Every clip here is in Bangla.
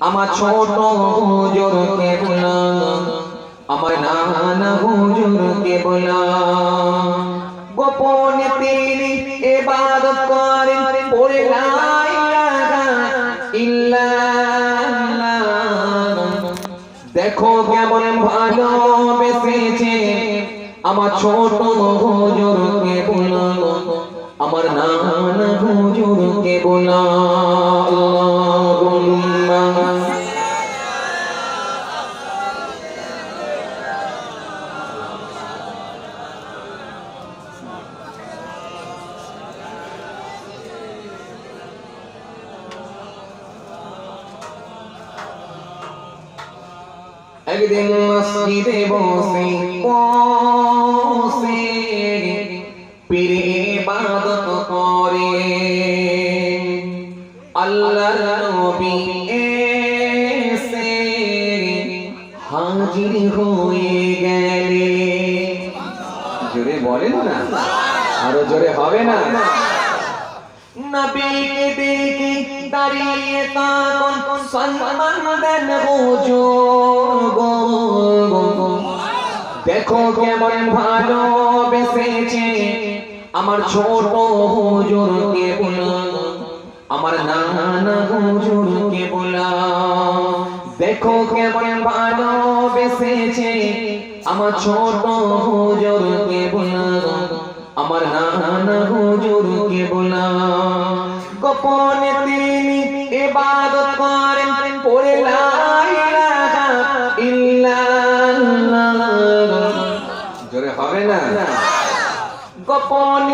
আমার ছোট হুজুরকে বলা আমার নানা হুজুরকে বলা গোপনে তিনি এবাদত করেন, পড়ে দেখো কেমন ভালোবেসেছে আমার ছোট হুজুরকে বলা আমার নানা হুজুরকে বলা আল্লাহুম্মা। একদিন মসজিদে বসে আল্লাহর নবী এসে হাজির হয়ে গেলে। জোরে বলেন না আরও জোরে হবে না। নবীকে দেখে দাঁড়িয়ে তখন সম্মান দেন হুজুর গো। দেখো কেমন ভালো বেসেছে আমার ছোট হুজুরকে বলা। আমার নানা হুজুরকে বলা দেখো কেমন ভালো বেসেছে আমার ছোট হুজুরকে বলা আমার নানা হুজুরকে বলা গোপনে তিনি ইবাদত করেন পড়ে লা ইলাহা ইল্লাল্লাহ। জোরে হবে না? গোপনে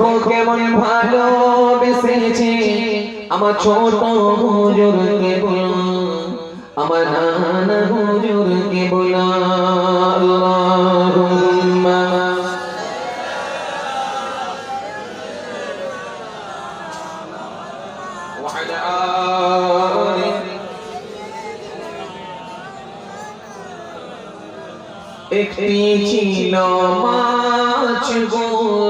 দেখো কেমন ভালো আমার ছোট হুজুরকে বলো, আমার নানা হুজুরকে বলো একটি ছিল মাছ গো।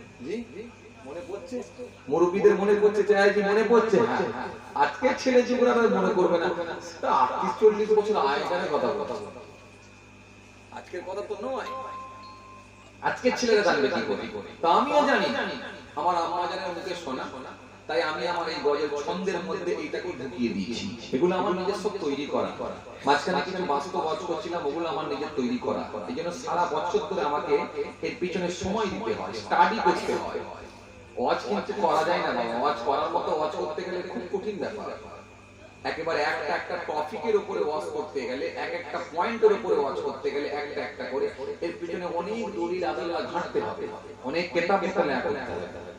মুরব্বিদের মনে পড়ছে মনে পড়ছে? হ্যাঁ। আজকে ছেলে জীবন আর মনে করবে না। তা 38 40 বছর আগের কথা কথা আজকের কথা তো নয়। আজকে ছেলেরা জানবে কি করে? তা আমিও জানি। আমার আম্মা জানের মুখে শোনা। তাই আমি আমার এই গজল ছন্দের মধ্যে এইটাকে ঢুকিয়ে দিয়েছি এগুলো আমার নিজস্ব তৈরি করা মাঝখানে কিছু বাস্তব ওয়াজ করছিলাম ওগুলো আমার নিজের তৈরি করা এই জন্য সারা বছর ধরে আমাকে এর পিছনে সময় দিতে হয় স্টাডি করতে হয় ওয়াজ কিন্তু করা যায় না ওয়াজ করার মতো ওয়াজ করতে গেলে খুব কঠিন ব্যাপার একেবারে একটা একটা টপিকের উপরে ওয়াজ করতে গেলে এক একটা পয়েন্টের উপরে ওয়াজ করতে গেলে একটা একটা করে এর পিছনে অনেক দলিল আদাল্লাহ ঘাঁটতে হবে অনেক কেতাব মোতালা করতে হবে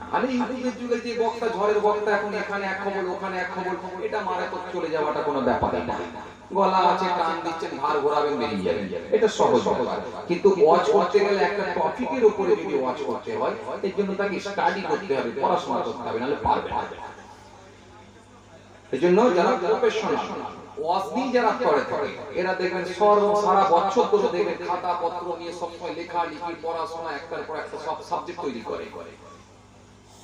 নাহলে ইউটিউবের যুগে যে বক্তা ঝড়ের বক্তা এখন এখানে এক খবর, ওখানে এক খবর, এটা মারা তো চলে যাওয়াটা কোনো ব্যাপারই না। গলা আছে, টান দিচ্ছেন ভার ঘোরাবেন, বেরিয়ে যাবেন। এটা সহজ ব্যাপার। কিন্তু ওয়াচ করতে গেলে একটা টপিকের উপরে যদি ওয়াচ করতে হয়, এর জন্য তাকে স্টাডি করতে হবে, পড়াশোনা করতে হবে, নাহলে পারবে না এজন্য যারা প্রফেশনাল ওয়াজনি যারা করে থাকে, এরা দেখবেন সর্ব সারা বছর ধরে দেখবেন খাতা পত্র নিয়ে সবসময় লেখা লিখি পড়াশোনা, একটার পর একটা সব সাবজেক্ট তৈরি করে।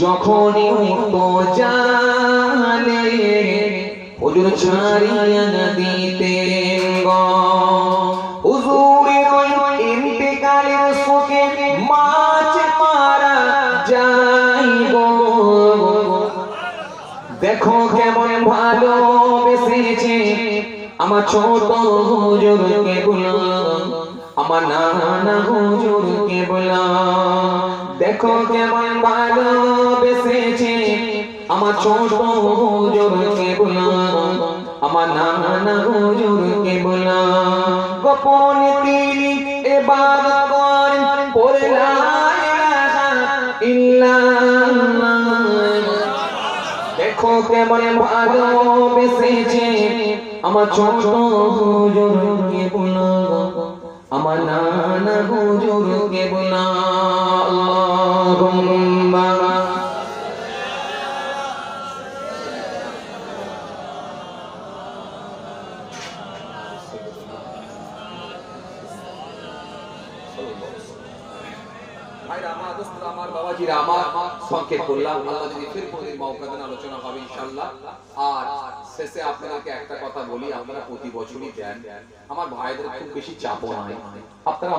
যখনই জানে হুজুর ছাড়িয়া দিতে হুজুরের ইন্তেকালের শোকে মাছ মারা যাইব। দেখো কেমন ভালো বেসেছে আমার ছোট হুজুরকে বলা আমার নানা হুজুরকে বলা দেখো কেমন ভালো বেসেছে। আমার ছোট হুজুরকে বলো আমার নানা হুজুরকে বলো গোপন তিনি এবার করেন পড়ে লা ইলাহা ইল্লাল্লাহ দেখো কেমন ভালো বেসেছে। আমার ছোট হুজুরকে বলো আমার নানা হুজুরকে বলো আল্লাহুম্মা আমার আমার আমার করলাম আলোচনা হবে আর শেষে একটা কথা বলি, আপনারা প্রতি বছরই দেন। আমার ভাইদের খুব বেশি চাপও নাই। আপনারা